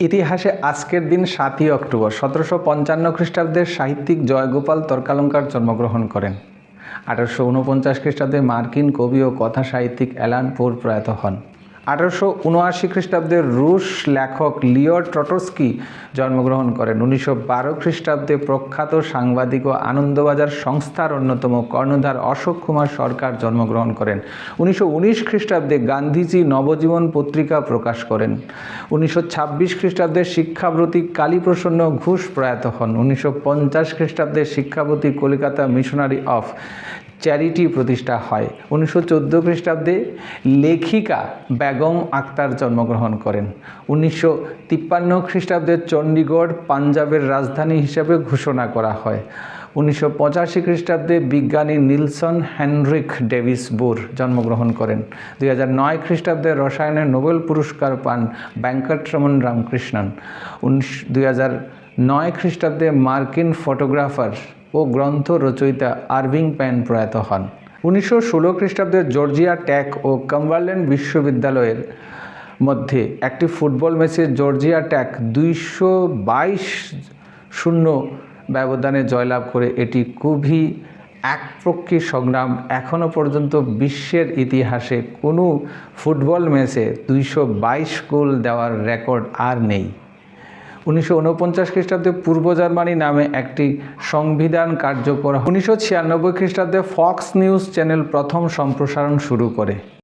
ইতিহাসে আজকের দিন সাতই অক্টোবর, সতেরোশো পঞ্চান্ন খ্রিস্টাব্দের সাহিত্যিক জয়গোপাল তর্কালঙ্কার জন্মগ্রহণ করেন। আঠারোশো উনপঞ্চাশ খ্রিস্টাব্দে মার্কিন কবি ও কথা সাহিত্যিক অ্যালান পোর প্রয়াত হন। আঠারোশো উনআশি খ্রিস্টাব্দে রুশ লেখক লিও ট্রটস্কি জন্মগ্রহণ করেন। উনিশশো বারো খ্রিস্টাব্দে প্রখ্যাত সাংবাদিক ও আনন্দবাজার সংস্থার অন্যতম কর্ণধার অশোক কুমার সরকার জন্মগ্রহণ করেন। উনিশশো উনিশ খ্রিস্টাব্দে গান্ধীজি নবজীবন পত্রিকা প্রকাশ করেন। উনিশশো ছাব্বিশ খ্রিস্টাব্দে শিক্ষাব্রতী কালীপ্রসন্ন ঘোষ প্রয়াত হন। উনিশশো পঞ্চাশ খ্রিস্টাব্দে শিক্ষাব্রতী কলকাতা মিশনারি অফ চ্যারিটি প্রতিষ্ঠা হয়। উনিশশো চোদ্দ খ্রিস্টাব্দে লেখিকা বেগম আক্তার জন্মগ্রহণ করেন। উনিশশো তিপ্পান্ন খ্রিস্টাব্দে চণ্ডীগড় পাঞ্জাবের রাজধানী হিসেবে ঘোষণা করা হয়। উনিশশো পঁচাশি খ্রিস্টাব্দে বিজ্ঞানী নিলসন হেনরিক ডেভিস বোর জন্মগ্রহণ করেন। দুই হাজার নয় খ্রিস্টাব্দে রসায়নের নোবেল পুরস্কার পান ব্যাঙ্কটরমন রামকৃষ্ণন। উনিশ দুই হাজার নয় খ্রিস্টাব্দে মার্কিন ফটোগ্রাফার ও গ্রন্থ রচয়িতা আরভিং প্যান প্রয়াত হন। উনিশশো ষোলো খ্রিস্টাব্দে জর্জিয়া ট্যাক ও কাম্বারল্যান্ড বিশ্ববিদ্যালয়ের মধ্যে একটি ফুটবল ম্যাচে জর্জিয়া ট্যাক দুইশো বাইশ শূন্য ব্যবধানে জয়লাভ করে এটি খুবই একপক্ষী সংগ্রাম। এখনও পর্যন্ত বিশ্বের ইতিহাসে কোনো ফুটবল ম্যাচে দুইশো বাইশ গোল দেওয়ার রেকর্ড আর নেই। উনিশশো উনপঞ্চাশ খ্রিস্টাব্দে পূর্ব জার্মানি নামে একটি সংবিধান কার্যকর উনিশশো ছিয়ানব্বই খ্রিস্টাব্দে ফক্স নিউজ চ্যানেল প্রথম সম্প্রসারণ শুরু করে।